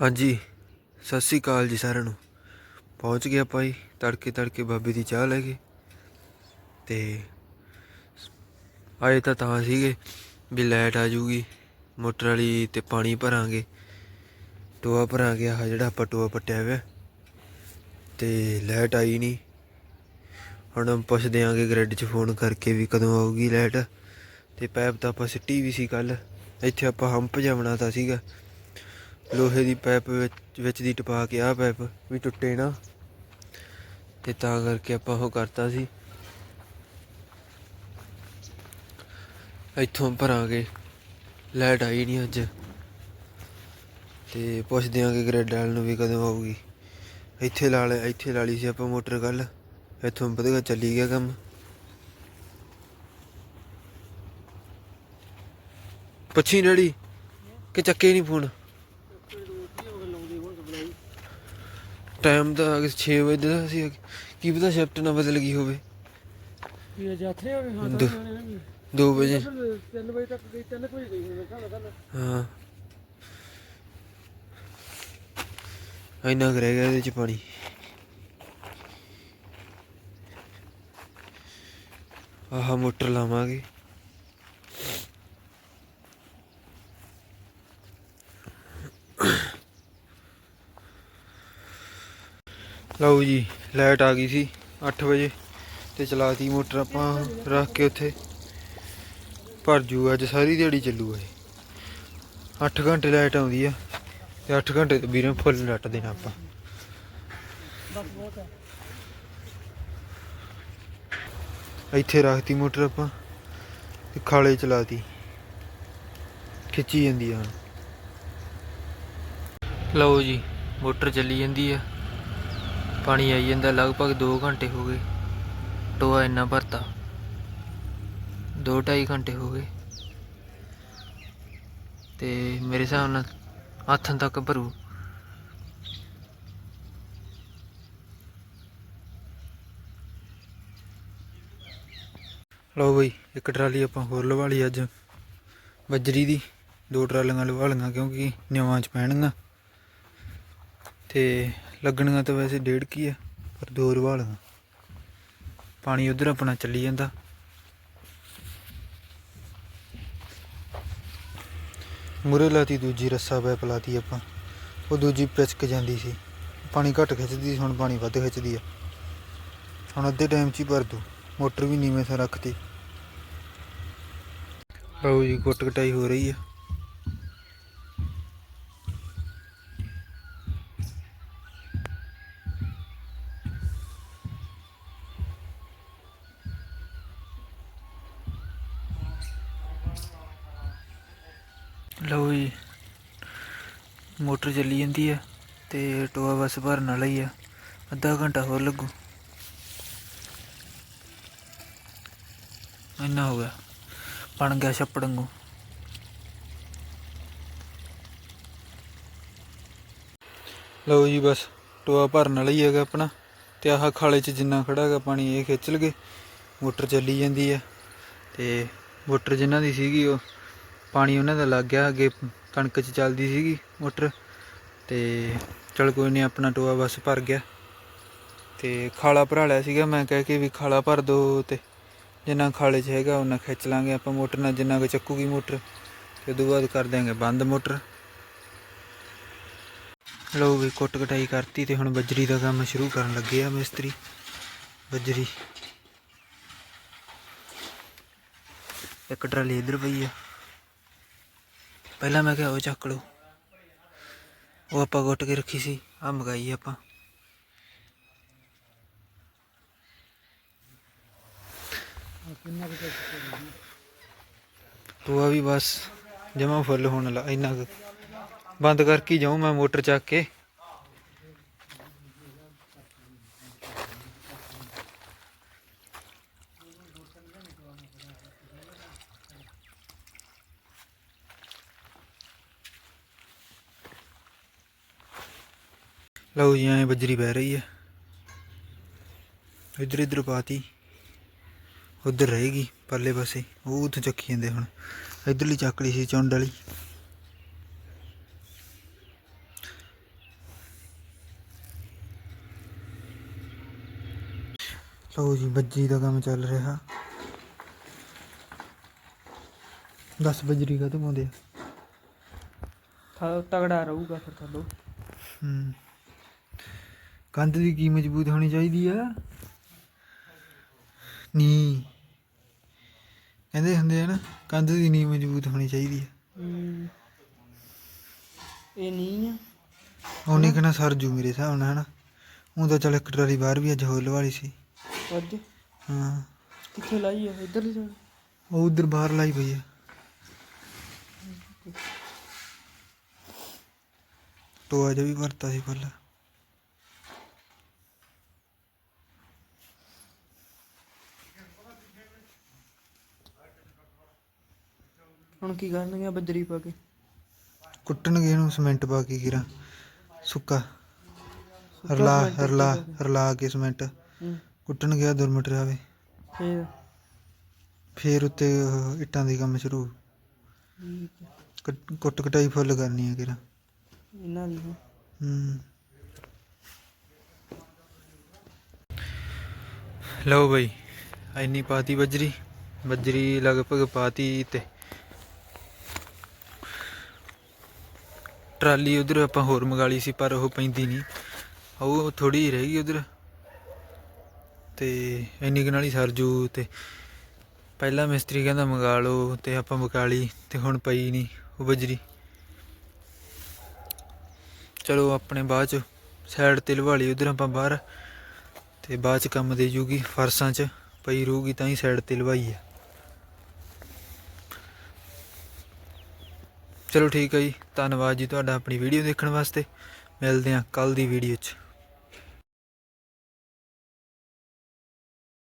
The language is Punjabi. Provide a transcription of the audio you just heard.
ਹਾਂਜੀ, ਸਤਿ ਸ੍ਰੀ ਅਕਾਲ ਜੀ ਸਾਰਿਆਂ ਨੂੰ। ਪਹੁੰਚ ਗਏ ਆਪਾਂ ਜੀ, ਤੜਕੇ ਤੜਕੇ ਬਾਬੇ ਦੀ ਚਾਹ ਲੈ ਕੇ। ਤੇ ਆਏ ਤਾਂ ਤਾਂ ਸੀਗੇ ਵੀ ਲਾਈਟ ਆ ਜੂਗੀ, ਮੋਟਰ ਵਾਲੀ ਤੇ ਪਾਣੀ ਭਰਾਂਗੇ, ਟੋਆ ਭਰਾਂਗੇ, ਆਹ ਜਿਹੜਾ ਆਪਾਂ ਟੋਆ ਪੱਟਿਆ ਹੋਇਆ। ਤੇ ਲਾਈਟ ਆਈ ਨਹੀਂ। ਹੁਣ ਪੁੱਛਦੇ ਆਂਗੇ ਗ੍ਰਿਡ 'ਚ ਫੋਨ ਕਰਕੇ ਵੀ ਕਦੋਂ ਆਊਗੀ ਲਾਈਟ। ਤੇ ਪੈਪ ਤਾਂ ਆਪਾਂ ਸਿੱਟੀ ਵੀ ਸੀ ਕੱਲ ਇੱਥੇ ਆਪਾਂ ਹੰਪ ਜਮਣਾ ਤਾਂ ਸੀਗਾ। ਲੋਹੇ ਦੀ ਪਾਈਪ ਵਿੱਚ ਵਿੱਚ ਦੀ ਟਪਾ ਕੇ ਆਹ ਪਾਈਪ ਵੀ ਟੁੱਟੇ ਨਾ। ਤੇ ਤਾਂ ਕਰਕੇ ਆਪਾਂ ਉਹ ਕਰਤਾ ਸੀ। ਇੱਥੋਂ ਭਰਾਂਗੇ ਲਾਈਟ ਆਈ ਨਹੀਂ ਅੱਜ। ਤੇ ਪੁੱਛਦੇ ਆਂਗੇ ਗ੍ਰਿਡ ਵਾਲ ਨੂੰ ਵੀ ਕਦੋਂ ਆਊਗੀ। ਇੱਥੇ ਲਾ ਲੈ, ਇੱਥੇ ਲਾ ਲਈ ਸੀ ਆਪਾਂ ਮੋਟਰ ਕੱਲ ਇੱਥੋਂ ਵਧੀਆ ਚੱਲੀ ਗਿਆ ਕੰਮ। ਪੱਛੀ ਡੈਡੀ, ਕਿ ਚੱਕੇ ਨਹੀਂ ਫੋਨ? ਟਾਈਮ ਤਾਂ 6 ਵਜੇ ਦਾ ਸੀ ਕੀ ਪਤਾ ਸ਼ਿਫਟ ਨਾ ਬਦਲ ਗਈ ਹੋਵੇ। ਇਹ ਜਾਥੇ ਹੋਵੇ ਹਾਂ ਦੋ- 2 ਵਜੇ 3 ਵਜੇ। ਤੱਕ ਗਈ 3 ਵਜੇ ਗਈ ਖਿਆਲ ਨਾਲ ਹਾਂ। ਇੰਨਾ ਕੁ ਰਹਿ ਗਿਆ ਇਹਦੇ ਚ ਪਾਣੀ। ਆਹ ਮੋਟਰ ਲਾਵਾਂਗੇ। ਲਓ ਜੀ, ਲਾਈਟ ਆ ਗਈ ਸੀ 8 ਵਜੇ ਤੇ ਚਲਾਤੀ ਮੋਟਰ ਆਪਾਂ ਰੱਖ ਕੇ ਉੱਥੇ। ਭਰ ਜੂ ਅੱਜ ਸਾਰੀ ਦਿਹਾੜੀ ਚੱਲੂ ਇਹ। 8 ਘੰਟੇ ਲਾਈਟ ਆਉਂਦੀ ਆ ਤੇ 8 ਘੰਟੇ ਤੇ ਵੀਰੇ ਫੁੱਲ ਨੱਟ ਦੇਣਾ ਆਪਾਂ। ਬਸ ਬਹੁਤ ਹੈ ਇੱਥੇ ਰੱਖਤੀ ਮੋਟਰ ਆਪਾਂ ਤੇ ਖਾਲੇ ਚਲਾਤੀ। ਖਿੱਚੀ ਜਾਂਦੀ ਆ। ਹੁਣ ਲਓ ਜੀ, ਮੋਟਰ ਚੱਲੀ ਜਾਂਦੀ ਆ। ਪਾਣੀ ਆਈ ਜਾਂਦਾ ਲਗਭਗ 2 ਘੰਟੇ ਹੋ ਗਏ। ਟੋਆ ਇੰਨਾ ਭਰਤਾ। 2.5 ਘੰਟੇ ਹੋ ਗਏ। ਤੇ ਮੇਰੇ ਹਿਸਾਬ ਨਾਲ ਹੱਥਾਂ ਤੱਕ ਭਰੂ। ਲਓ ਬਈ, ਇੱਕ ਟਰਾਲੀ ਆਪਾਂ ਹੋਰ ਲਵਾ ਲਈ ਅੱਜ। ਬੱਜਰੀ ਦੀ। ਦੋ ਟਰਾਲੀਆਂ ਲਵਾ ਲਈਆਂ ਕਿਉਂਕਿ ਨਿਵਾਂ ਚ ਪੈਣਗੀਆਂ। ਤੇ ਲੱਗਣੀਆਂ ਤਾਂ ਵੈਸੇ ਡੇਢ ਕੀ ਆ, ਪਰ ਦੋ ਲਵਾ ਪਾਣੀ ਉਧਰ ਆਪਣਾ ਚੱਲੀ ਜਾਂਦਾ। ਮੁਰੇ ਲਾਤੀ ਦੂਜੀ, ਰੱਸਾ ਪੈ ਪਲਾਤੀ ਆਪਾਂ। ਉਹ ਦੂਜੀ ਪਿਚਕ ਜਾਂਦੀ ਸੀ। ਪਾਣੀ ਘੱਟ ਖਿੱਚਦੀ ਸੀ, ਹੁਣ ਪਾਣੀ ਵੱਧ ਖਿੱਚਦੀ ਆ। ਹੁਣ ਅੱਧੇ ਟਾਈਮ 'ਚ ਹੀ ਭਰ ਦੂ ਮੋਟਰ ਵੀ ਨੀਵੇਂ ਸੇ ਰੱਖਤੀ। ਲਓ ਜੀ ਕੁੱਟ ਕਟਾਈ ਹੋ ਰਹੀ ਆ। ਲਓ ਜੀ, ਮੋਟਰ ਚੱਲੀ ਜਾਂਦੀ ਆ ਤੇ ਟੋਆ ਬਸ ਭਰਨ ਵਾਲਾ ਹੀ ਆ। ਅੱਧਾ ਘੰਟਾ ਹੋਰ ਲੱਗੂ। ਇੰਨਾ ਹੋ ਗਿਆ। ਬਣ ਗਿਆ ਛੱਪੜ ਵਾਂਗੂ। ਲਓ ਜੀ ਬਸ, ਟੋਆ ਭਰਨ ਵਾਲਾ ਹੀ ਹੈਗਾ ਆਪਣਾ। ਤੇ ਆਹ ਖਾਲੇ 'ਚ ਜਿੰਨਾ ਖੜਾ ਹੈਗਾ ਪਾਣੀ, ਇਹ ਖਿੱਚ ਲਗੇ। ਮੋਟਰ ਚੱਲੀ ਜਾਂਦੀ ਹੈ ਤੇ ਮੋਟਰ ਜਿਨ੍ਹਾਂ ਦੀ ਸੀਗੀ ਉਹ ਪਾਣੀ ਉਹਨਾਂ ਦਾ ਲੱਗ ਗਿਆ, ਅੱਗੇ ਕਣਕ 'ਚ ਚੱਲਦੀ ਸੀਗੀ ਮੋਟਰ ਤੇ ਚਲ ਕੋਈ ਨਹੀਂ ਆਪਣਾ ਟੋਆ ਬਸ ਭਰ ਗਿਆ। ਤੇ ਖਾਲਾ ਭਰਾ ਲਿਆ ਸੀਗਾ, ਮੈਂ ਕਹਿ ਕੇ ਵੀ ਖਾਲਾ ਭਰ ਦੋ ਤੇ ਜਿੰਨਾ ਖਾਲੇ 'ਚ ਹੈਗਾ ਉਹਨਾਂ ਖਿੱਚ ਲਾਂਗੇ ਆਪਾਂ ਮੋਟਰ ਨਾਲ, ਜਿੰਨਾ ਕੁ ਚੱਕੂਗੀ ਮੋਟਰ, ਤੇ ਉਦੋਂ ਬਾਅਦ ਕਰ ਦਿਆਂਗੇ ਬੰਦ ਮੋਟਰ। ਲਓ ਵੀ ਕੁੱਟ ਕਟਾਈ ਕਰਤੀ ਤੇ ਹੁਣ ਬਜਰੀ ਦਾ ਕੰਮ ਸ਼ੁਰੂ ਕਰਨ ਲੱਗੇ ਆ ਮਿਸਤਰੀ, ਬੱਜਰੀ। ਇੱਕ ਟਰਾਲੀ ਇਧਰ ਪਈ ਆ। ਪਹਿਲਾਂ ਮੈਂ ਕਿਹਾ ਉਹ ਚੱਕ ਲਓ। ਉਹ ਆਪਾਂ ਗੁੱਟ ਕੇ ਰੱਖੀ ਸੀ ਆ ਮਗਾਈ ਆਪਾਂ। ਕਿੰਨਾ ਵੀ ਬਸ ਜਮਾ ਫੁੱਲ ਹੋਣ ਲਾ, ਇੰਨਾ ਕੁ। ਬੰਦ ਕਰਕੇ ਜਾਉ ਮੈਂ ਮੋਟਰ ਚੱਕ ਕੇ। ਲਓ ਜੀ ਐ ਬਜਰੀ ਬਹਿ ਰਹੀ ਹੈ। ਇਧਰ ਇਧਰ ਪਾਤੀ। ਉਧਰ ਰਹੇਗੀ ਪਰਲੇ ਪਾਸੇ। ਉਹ ਉੱਥੇ ਚੱਕੀ ਜਾਂਦੇ ਹੁਣ। ਇਧਰਲੀ ਚੱਕ ਲਈ ਸੀ ਚੁੰਡ ਵਾਲੀ। ਲਓ ਜੀ ਬੱਜੀ ਦਾ ਕੰਮ ਚੱਲ ਰਿਹਾ। 10 ਬਜਰੀ ਕਾ ਤੋਂ ਪਾਉਂਦੇ ਆ? ਤਗੜਾ ਰਹੂਗਾ ਫਿਰ ਥੱਲੋਂ ਹੂੰ। ਕੰਧ ਦੀ ਕੀ ਮਜ਼ਬੂਤ ਹੋਣੀ ਚਾਹੀਦੀ ਆ? ਨੀ। ਕਹਿੰਦੇ ਹੁੰਦੇ ਆ ਨਾ ਕੰਧ ਦੀ ਨੀ ਮਜ਼ਬੂਤ ਹੋਣੀ ਚਾਹੀਦੀ ਆ। ਹੂੰ। ਇਹ ਨਹੀਂ ਆ? ਉਹਨੇ ਕਹਿਣਾ ਸਰ ਜੂ ਮੇਰੇ ਹਿਸਾਬ ਨਾਲ ਹਨਾ। ਉਹ ਤਾਂ ਚੱਲ ਇੱਕ ਟਰਾਲੀ ਬਾਹਰ ਵੀ ਅੱਜ ਹੋਰ ਲਵਾਲੀ ਸੀ। ਅੱਜ? ਹਾਂ। ਕਿੱਥੇ ਲਾਈ ਆ? ਇੱਧਰ ਦੀ ਸਾਈਡ ਉਹ ਉਧਰ ਬਾਹਰ ਲਾਈ ਪਈ ਆ। ਟੋਆ ਜਿਹਾ ਵੀ ਵਰਤਾ ਸੀ ਪਹਿਲਾਂ। ਹੁਣ ਕੀ ਕਰਨਗੇ ਬੱਜਰੀ ਪਾ ਕੇ? ਕੁੱਟਣਗੇ ਇਹਨੂੰ ਸੀਮੈਂਟ ਪਾ ਕੇ ਗਿਰਾ। ਸੁੱਕਾ। ਰਲਾ ਰਲਾ ਰਲਾ ਕੇ ਸੀਮੈਂਟ ਹੂੰ। ਕੁੱਟਣ ਗਿਆ ਦੁਰਮਟ ਜਾਵੇ ਫੇਰ? ਫੇਰ ਉੱਤੇ ਉਹ ਇੱਟਾਂ ਦੀ ਕੰਮ ਸ਼ੁਰੂ। ਠੀਕ ਆ। ਕੱਟ- ਕੁੱਟ ਕਟਾਈ ਫੁੱਲ ਕਰਨੀ ਹੈ ਕਿਰਾ ਇਹਨਾਂ ਦੀ। ਹੂੰ। ਲਓ ਬਈ ਇੰਨੀ ਪਾਤੀ ਬਜਰੀ। ਬਜਰੀ ਲਗਭਗ ਪਾਤੀ ਤੇ। ਟਰਾਲੀ ਉਧਰ ਆਪਾਂ ਹੋਰ ਮੰਗਾ ਲਈ ਸੀ, ਪਰ ਉਹ ਪੈਂਦੀ ਨਹੀਂ। ਉਹ ਥੋੜੀ ਹੀ ਰਹਿ ਗਈ ਉਧਰ। ਤੇ ਇੰਨੀ ਕੁ ਨਾਲ ਹੀ ਸਰ ਜੂ ਤੇ ਪਹਿਲਾ ਮਿਸਤਰੀ ਕਹਿੰਦਾ ਮੰਗਾ ਲਓ ਤੇ ਆਪਾਂ ਮੰਗਾ ਲਈ ਤੇ ਹੁਣ ਪਈ ਨਹੀਂ ਉਹ ਬਜਰੀ। ਚਲੋ ਆਪਣੇ ਬਾਅਦ ਚ ਸਾਈਡ ਤੇ ਲਵਾ ਲਈ, ਉਧਰ ਆਪਾਂ ਬਾਹਰ ਤੇ ਬਾਅਦ ਚ ਕੰਮ ਦੇ ਜੂਗੀ। ਫਰਸਾਂ ਚ ਪਈ ਰਹੂਗੀ ਤਾਂ ਹੀ ਸਾਈਡ ਤੇ ਲਵਾਈ ਹੈ ਚਲੋ ਠੀਕ ਹੈ ਜੀ, ਧੰਨਵਾਦ ਜੀ ਤੁਹਾਡਾ ਆਪਣੀ ਵੀਡੀਓ ਦੇਖਣ ਵਾਸਤੇ। ਮਿਲਦੇ ਹਾਂ ਕੱਲ ਦੀ ਵੀਡੀਓ 'ਚ।